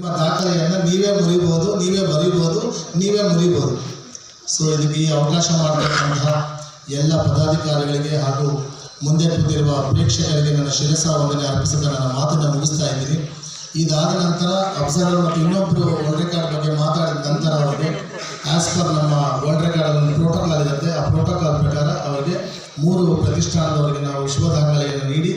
ನಿಮ್ಮ ದಾಖಲೆಯನ್ನು ನೀವೇ ಮುರಿಬೋದು, ನೀವೇ ಬರೀಬೋದು, ನೀವೇ ಮುರಿಬೋದು. ಸೊ ಇದಕ್ಕೆ ಈ ಅವಕಾಶ ಮಾಡತಕ್ಕಂತಹ ಎಲ್ಲ ಪದಾಧಿಕಾರಿಗಳಿಗೆ ಹಾಗೂ ಮುಂದೆ ಕೂತಿರುವ ಪ್ರೇಕ್ಷಕರಿಗೆ ನನ್ನ ಶಿರಸ ವಂದನೆ ಅರ್ಪಿಸಿದ ನನ್ನ ಮಾತನ್ನು ಮುಗಿಸ್ತಾ ಇದ್ದೀನಿ. ಇದಾದ ನಂತರ ಅಬ್ಸರ್ವರ್ ಮತ್ತು ಇನ್ನೊಬ್ಬರು ವರ್ಲ್ಡ್ ರೆಕಾರ್ಡ್ ಬಗ್ಗೆ ಮಾತಾಡಿದ ನಂತರ ಅವರಿಗೆ ಆಸ್ ಪರ್ ನಮ್ಮ ವರ್ಲ್ಡ್ ರೆಕಾರ್ಡ್ ಒಂದು ಪ್ರೋಟೋಕಾಲ್ ಇರುತ್ತೆ. ಆ ಪ್ರೋಟೋಕಾಲ್ ಪ್ರಕಾರ ಅವರಿಗೆ ಮೂರು ಪ್ರತಿಷ್ಠಾನದವರಿಗೆ ನಾವು ವಿಶ್ವ ದಾಖಲೆಯನ್ನು ನೀಡಿ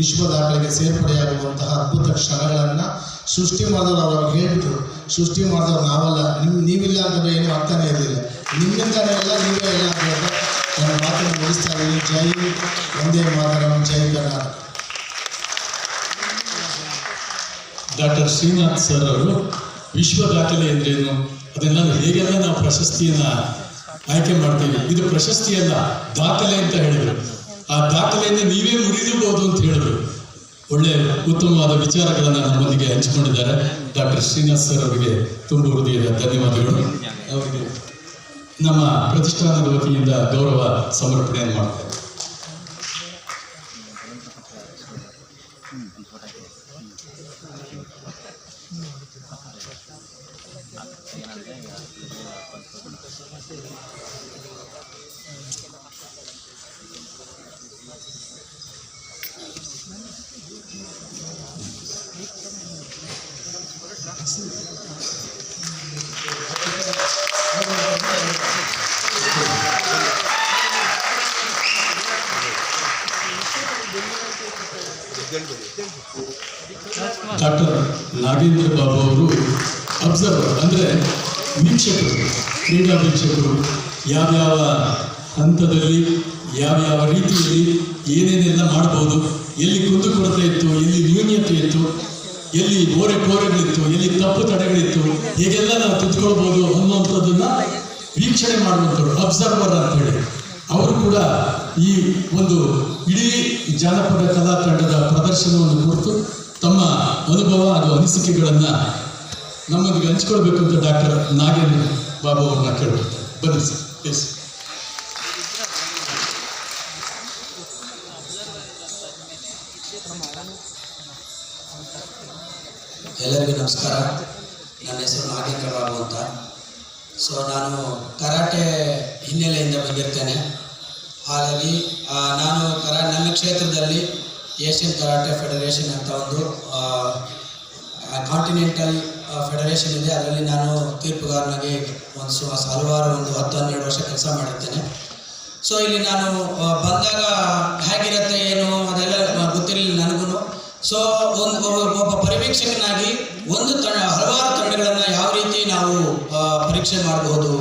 ವಿಶ್ವ ದಾಖಲೆಗೆ ಸೇರ್ಪಡೆಯಾಗುವಂತಹ ಅದ್ಭುತ ಕ್ಷಣಗಳನ್ನು ಸೃಷ್ಟಿ ಮಾಡಿದವರು ಅವ್ರು ಹೇಳ್ಬಿಟ್ರು. ಸೃಷ್ಟಿ ಮಾಡಿದವ್ರು ನಾವಲ್ಲ. ನಿಮ್ ನೀವಿಲ್ಲ ಅಂತಂದ್ರೆ ಏನು ಅರ್ಥನೇ ಇರಲಿಲ್ಲ. ನಿಮ್ಮಿಂದಾನೇ ಎಲ್ಲ ನೀವೇ ಇಲ್ಲ ಅಂತ ನನ್ನ ಮಾತನ್ನು ಮುಗಿಸ್ತಾ ಇದ್ದೀನಿ. ಜೈ ಒಂದೇ ಮಾತರಂ. ಜೈ ಕರ್ನಾಟಕ. ಡಾಕ್ಟರ್ ಶ್ರೀನಾಥ್ ಸರ್ ಅವರು ವಿಶ್ವ ದಾಖಲೆ ಅಂದ್ರೇನು ಅದೆಲ್ಲ ಹೇಗೆಲ್ಲ ನಾವು ಪ್ರಶಸ್ತಿಯನ್ನ ಆಯ್ಕೆ ಮಾಡ್ತೀವಿ? ಇದು ಪ್ರಶಸ್ತಿಯಲ್ಲ ದಾಖಲೆ ಅಂತ ಹೇಳಿದ್ರು. ಆ ದಾಖಲೆಯನ್ನು ನೀವೇ ಮುರಿದಿರ್ಬೋದು ಅಂತ ಹೇಳಿದ್ರು. ಒಳ್ಳೆ ಉತ್ತಮವಾದ ವಿಚಾರಗಳನ್ನು ನಮ್ಮೊಂದಿಗೆ ಹಂಚಿಕೊಂಡಿದ್ದಾರೆ. ಡಾಕ್ಟರ್ ಶ್ರೀನಾಥ್ ಸರ್ ಅವರಿಗೆ ತುಂಬ ಹೃದಯದ ಧನ್ಯವಾದಗಳು. ಅವರಿಗೆ ನಮ್ಮ ಪ್ರತಿಷ್ಠಾನದ ವತಿಯಿಂದ ಗೌರವ ಸಮರ್ಪಣೆಯನ್ನು ಮಾಡ್ತಾರೆ ಡಾಕ್ಟರ್ ನಾಗೇಂದ್ರ ಬಾಬು ಅವರು ಅಬ್ಸರ್ವರ್ ಅಂದರೆ ವೀಕ್ಷಕರು, ಕ್ರೀಡಾ ವೀಕ್ಷಕರು, ಯಾವ್ಯಾವ ಹಂತದಲ್ಲಿ, ಯಾವ್ಯಾವ ರೀತಿಯಲ್ಲಿ ಏನೇನೆಲ್ಲ ಮಾಡ್ಬೋದು ಎಲ್ಲಿ ಕುಂದುಕೊರತೆ ಇತ್ತು, ಎಲ್ಲಿ ನ್ಯೂನ್ಯತೆ ಇತ್ತು, ಎಲ್ಲಿ ಓರೆ ಕೋರೆಗಳಿತ್ತು, ಎಲ್ಲಿ ತಪ್ಪು ತಡೆಗಳಿತ್ತು, ಹೇಗೆಲ್ಲ ನಾವು ತಿದ್ಕೊಳ್ಬೋದು ಅನ್ನುವಂಥದ್ದನ್ನು ವೀಕ್ಷಣೆ ಮಾಡುವಂಥವ್ರು ಅಬ್ಸರ್ವರ್ ಅಂತೇಳಿ. ಅವರು ಕೂಡ ಈ ಒಂದು ಇಡೀ ಜಾನಪದ ಕಲಾ ತಂಡದ ಪ್ರದರ್ಶನವನ್ನು ಕುರಿತು ತಮ್ಮ ಅನುಭವ ಹಾಗೂ ಅನಿಸಿಕೆಗಳನ್ನು ನಮ್ಮೊಂದಿಗೆ ಹಂಚ್ಕೊಳ್ಬೇಕು ಅಂತ ಡಾಕ್ಟರ್ ನಾಗೇಂದ್ರ ಬಾಬು ಅವ್ರನ್ನ ಕೇಳ್ಕೊಳ್ತಾರೆ ಬನ್ನಿ ಸರ್. ಎಸ್ ಎಲ್ಲರಿಗೂ ನಮಸ್ಕಾರ. ನನ್ನ ಹೆಸರು ನಾಗೇಂದ್ರ ಬಾಬು ಅಂತ. ಸೊ ನಾನು ಕರಾಟೆ ಹಿನ್ನೆಲೆಯಿಂದ ಬಂದಿರ್ತೇನೆ. ಹಾಗಾಗಿ ನಾನು ಕರಾ, ನನ್ನ ಕ್ಷೇತ್ರದಲ್ಲಿ ಏಷ್ಯನ್ ಕರಾಟೆ ಫೆಡರೇಷನ್ ಅಂತ ಒಂದು ಕಾಂಟಿನೆಂಟಲ್ ಫೆಡರೇಷನ್ ಇದೆ. ಅದರಲ್ಲಿ ನಾನು ತೀರ್ಪುಗಾರನಾಗಿ ಒಂದು ಹಲವಾರು ಒಂದು ಹತ್ತು ಹನ್ನೆರಡು ವರ್ಷ ಕೆಲಸ ಮಾಡಿರ್ತೇನೆ. ಸೊ ಇಲ್ಲಿ ನಾನು ಬಂದಾಗ ಹೇಗಿರುತ್ತೆ ಏನು ಅದೆಲ್ಲ ಗೊತ್ತಿರಲಿಲ್ಲ ನನಗೂ. ಸೊ ಒಂದು, ಒಬ್ಬ ಪರಿವೀಕ್ಷಕನಾಗಿ ಒಂದು ತಂಡ ಹಲವಾರು ತಂಡಗಳನ್ನು ಯಾವ ರೀತಿ ನಾವು ಪರೀಕ್ಷೆ ಮಾಡಬಹುದು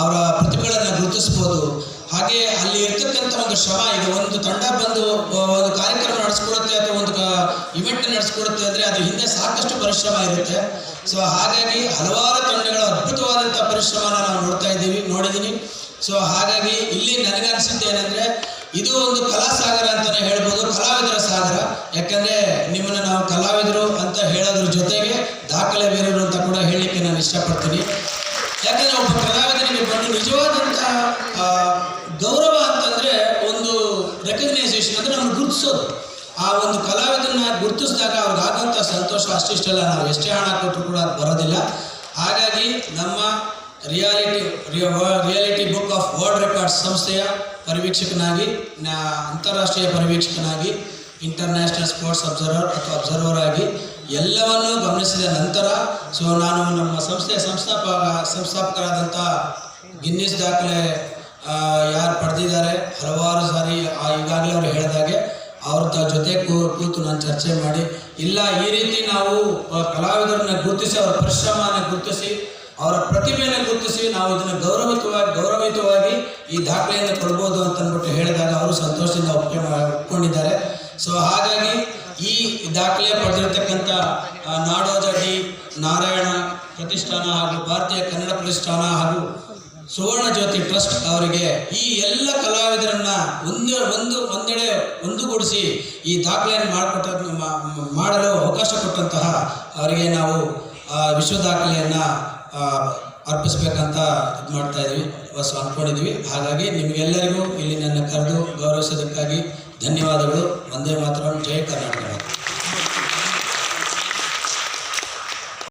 ಅವರ ಪ್ರತಿಭೆಗಳನ್ನು ಗುರುತಿಸ್ಬೋದು ಹಾಗೆ ಅಲ್ಲಿ ಇರ್ತಕ್ಕಂಥ ಒಂದು ಶ್ರಮ ಇದೆ ಒಂದು ತಂಡ ಬಂದು ಒಂದು ಕಾರ್ಯಕ್ರಮ ನಡೆಸ್ಕೊಡುತ್ತೆ ಅಥವಾ ಒಂದು ಇವೆಂಟ್ ನಡೆಸ್ಕೊಡುತ್ತೆ ಅಂದರೆ ಅದು ಹಿಂದೆ ಸಾಕಷ್ಟು ಪರಿಶ್ರಮ ಇರುತ್ತೆ. ಸೊ ಹಾಗಾಗಿ ಹಲವಾರು ತಂಡಗಳ ಅದ್ಭುತವಾದಂಥ ಪರಿಶ್ರಮನ ನಾವು ನೋಡ್ತಾ ಇದ್ದೀವಿ ನೋಡಿದ್ದೀನಿ ಸೊ ಹಾಗಾಗಿ ಇಲ್ಲಿ ನನಗೆ ಅನಿಸುತ್ತೆ ಏನಂದ್ರೆ, ಇದು ಒಂದು ಕಲಾ ಸಾಗರ ಅಂತಾನೆ ಹೇಳ್ಬೋದು, ಕಲಾವಿದರ ಸಾಗರ. ಯಾಕಂದ್ರೆ ನಿಮ್ಮನ್ನ ನಾವು ಕಲಾವಿದರು ಅಂತ ಹೇಳೋದ್ರ ಜೊತೆಗೆ ದಾಖಲೆ ಬೇರೆಯವರು ಅಂತ ಕೂಡ ಹೇಳಲಿಕ್ಕೆ ನಾನು ಇಷ್ಟಪಡ್ತೀನಿ. ಯಾಕಂದ್ರೆ ಒಬ್ಬ ಕಲಾವಿದರಿಗೆ ಬಂದು ನಿಜವಾದಂಥ ಗೌರವ ಅಂತಂದ್ರೆ ಒಂದು ರೆಕಗ್ನೈಸೇಷನ್ ಅಂದ್ರೆ ನಮ್ಗೆ ಗುರುತಿಸೋದು. ಆ ಒಂದು ಕಲಾವಿದನ್ನ ಗುರುತಿಸಿದಾಗ ಅವ್ರಿಗೆ ಆಗೋಂಥ ಸಂತೋಷ ಅಷ್ಟಿಷ್ಟೆಲ್ಲ. ನಾವು ಎಷ್ಟೇ ಹಣ ಕೊಟ್ಟರು ಕೂಡ ಅದು ಬರೋದಿಲ್ಲ. ಹಾಗಾಗಿ ನಮ್ಮ reality reality book of world records ಸಂಸ್ಥೆಯ ಪರಿವೀಕ್ಷಕನಾಗಿ ಅಂತಾರಾಷ್ಟ್ರೀಯ ಪರಿವೀಕ್ಷಕನಾಗಿ ಇಂಟರ್ನ್ಯಾಷನಲ್ ಸ್ಪೋರ್ಟ್ಸ್ ಅಬ್ಸರ್ವರ್ ಅಥವಾ ಅಬ್ಸರ್ವರ್ ಆಗಿ ಎಲ್ಲವನ್ನೂ ಗಮನಿಸಿದ ನಂತರ ಸೊ ನಾನು ನಮ್ಮ ಸಂಸ್ಥೆಯ ಸಂಸ್ಥಾಪಕ ಸಂಸ್ಥಾಪಕರಾದಂಥ ಗಿನ್ನಿಸ್ ದಾಖಲೆ ಯಾರು ಪಡೆದಿದ್ದಾರೆ? ಹಲವಾರು ಸಾರಿ ಈಗಾಗಲೇ ಅವರು ಹೇಳಿದಾಗೆ ಅವ್ರ ಜೊತೆ ಕೂತು ನಾನು ಚರ್ಚೆ ಮಾಡಿ, ಇಲ್ಲ, ಈ ರೀತಿ ನಾವು ಕಲಾವಿದರನ್ನ ಗುರುತಿಸಿ, ಅವರ ಪರಿಶ್ರಮನ ಗುರುತಿಸಿ, ಅವರ ಪ್ರತಿಭೆಯನ್ನು ಗುರುತಿಸಿ, ನಾವು ಇದನ್ನು ಗೌರವಿತವಾಗಿ ಗೌರವಿತವಾಗಿ ಈ ದಾಖಲೆಯನ್ನು ಕೊಡ್ಬೋದು ಅಂತ ಅಂದ್ಬಿಟ್ಟು ಹೇಳಿದಾಗ ಅವರು ಸಂತೋಷದಿಂದ ಒಪ್ಕೊಂಡಿದ್ದಾರೆ. ಸೊ ಹಾಗಾಗಿ ಈ ದಾಖಲೆ ಪಡೆದಿರತಕ್ಕಂಥ ನಾಡೋಜ ನಾರಾಯಣ ಪ್ರತಿಷ್ಠಾನ ಹಾಗೂ ಭಾರತೀಯ ಕನ್ನಡ ಪ್ರತಿಷ್ಠಾನ ಹಾಗೂ ಸುವರ್ಣ ಜ್ಯೋತಿ ಟ್ರಸ್ಟ್ ಅವರಿಗೆ ಈ ಎಲ್ಲ ಕಲಾವಿದರನ್ನ ಒಂದು ಒಂದು ಒಂದೆಡೆ ಒಂದುಗೂಡಿಸಿ ಈ ದಾಖಲೆಯನ್ನು ಮಾಡಿಕೊಟ್ಟ ಮಾಡಲು ಅವಕಾಶ ಕೊಟ್ಟಂತಹ ಅವರಿಗೆ ನಾವು ವಿಶ್ವ ದಾಖಲೆಯನ್ನು ಅರ್ಪಿಸ್ಬೇಕಂತ ಇದು ಮಾಡ್ತಾ ಇದ್ದೀವಿ ಹೊಸ ಅಂದ್ಕೊಂಡಿದ್ವಿ ಹಾಗಾಗಿ ನಿಮಗೆಲ್ಲರಿಗೂ ಇಲ್ಲಿ ನನ್ನ ಕರೆದು ಗೌರವಿಸೋದಕ್ಕಾಗಿ ಧನ್ಯವಾದಗಳು. ಒಂದೇ ಮಾತ್ರ ಜಯ ಕರ್ನಾಟಕ.